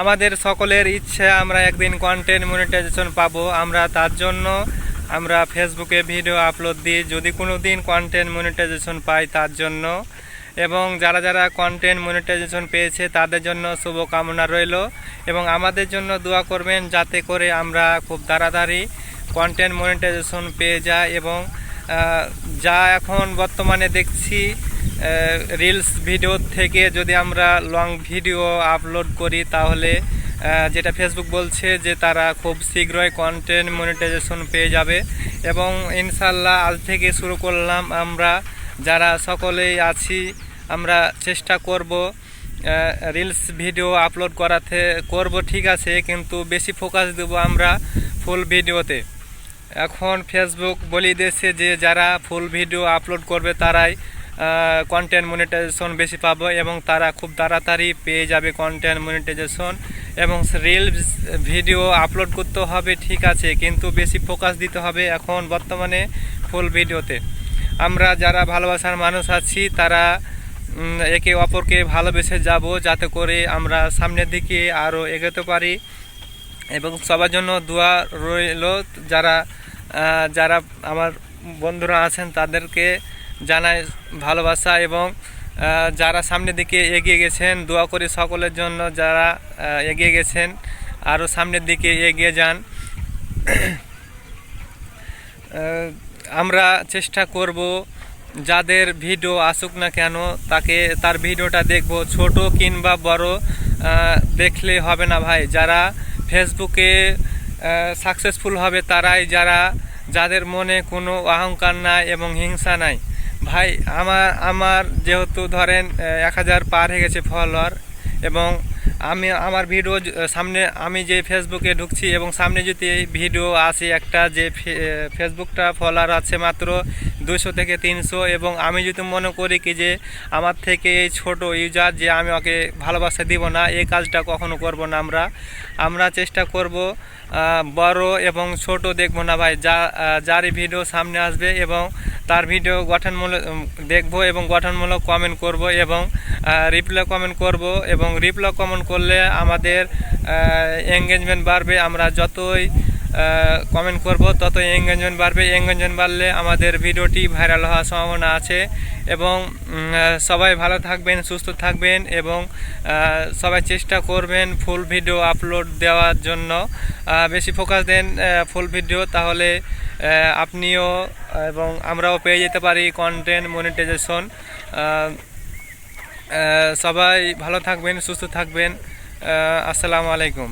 আমাদের সকলের ইচ্ছে, আমরা একদিন কন্টেন্ট মনিটাইজেশন পাবো। আমরা তার জন্য আমরা ফেসবুকে ভিডিও আপলোড দিই। যদি কোনো দিন কন্টেন্ট মনিটাইজেশন পাই তার জন্য। এবং যারা যারা কন্টেন্ট মনিটাইজেশন পেয়েছে, তাদের জন্য শুভকামনা রইল। এবং আমাদের জন্য দোয়া করবেন যাতে করে আমরা খুব তাড়াতাড়ি কন্টেন্ট মনিটাইজেশন পেয়ে যাই। এবং যা এখন বর্তমানে দেখছি রিলস ভিডিও থেকে যদি আমরা লং ভিডিও আপলোড করি, তাহলে যেটা ফেসবুক বলছে যে তারা খুব শীঘ্রই কন্টেন্ট মনিটাইজেশন পেয়ে যাবে। এবং ইনশাল্লাহ আজ থেকে শুরু করলাম আমরা, যারা সকলেই আছি, আমরা চেষ্টা করব রিলস ভিডিও আপলোড করাতে। করব ঠিক আছে, কিন্তু বেশি ফোকাস দেবো আমরা ফুল ভিডিওতে এখন ফেসবুক বলে দিয়েছে যে যারা ফুল ভিডিও আপলোড করবে, তারাই কন্টেন্ট মনিটাইজেশন বেশি পাবে এবং তারা খুব তাড়াতাড়ি পেয়ে যাবে কন্টেন্ট মনিটাইজেশন এবং রিলস ভিডিও আপলোড করতে হবে, ঠিক আছে, কিন্তু বেশি ফোকাস দিতে হবে এখন বর্তমানে ফুল ভিডিওতে আমরা যারা ভালোবাসার মানুষ আছি, তারা একে অপরকে ভালোবেসে যাব যাতে করে আমরা সামনের দিকে আরও এগোতে পারি এবং সবার জন্য দোয়া রইল যারা যারা আমার বন্ধুরা আছেন তাদেরকে জানাই ভালোবাসা এবং যারা সামনের দিকে এগিয়ে গেছেন, দোয়া করি সকলের জন্য যারা এগিয়ে গেছেন আরও সামনের দিকে এগিয়ে যান। আমরা চেষ্টা করব যাদের ভিডিও আসুক না কেন, তাকে, তার ভিডিওটা দেখব। ছোট কিংবা বড় দেখলে হবে না ভাই। যারা ফেসবুকে সাকসেসফুল হবে, তারাই যারা, যাদের মনে কোনো অহংকার নাই এবং হিংসা নাই। ভাই, আমার আমার যেহেতু ধরেন এক হাজার পার হয়ে গেছে ফলোয়ার এবং আমি, আমার ভিডিও সামনে আমি যে ফেসবুকে ঢুকছি এবং সামনে যদি এই ভিডিও আসে একটা যে ফেসবুকটা ফলোয়ার আছে মাত্র দুশো থেকে তিনশো এবং আমি যদি মনে করি কি যে আমার থেকে এই ছোটো ইউজার যে আমি ওকে ভালোবাসা দিব না, এই কাজটা কখনো করব না আমরা। আমরা চেষ্টা করব বড় এবং ছোট দেখব না ভাই। যা যারই ভিডিও সামনে আসবে এবং তার ভিডিও গঠনমূলক দেখব এবং গঠনমূলক কমেন্ট করব এবং রিপ্লাই কমেন্ট করব এবং রিপ্লাই কমেন্ট করলে আমাদের এঙ্গেজমেন্ট বাড়বে। আমরা যতই কমেন্ট করব। ততই এঙ্গেজমেন্ট বাড়বে। এঙ্গেজমেন্ট বাড়লে আমাদের ভিডিওটি ভাইরাল হওয়ার সম্ভাবনা আছে। এবং সবাই ভালো থাকবেন, সুস্থ থাকবেন এবং সবাই চেষ্টা করবেন ফুল ভিডিও আপলোড দেওয়ার জন্য। বেশি ফোকাস দেন ফুল ভিডিও, তাহলে আপনিও এবং আমরাও পেয়ে যেতে পারি কন্টেন্ট মনিটাইজেশন সবাই ভালো থাকবেন, সুস্থ থাকবেন। আসসালামু আলাইকুম।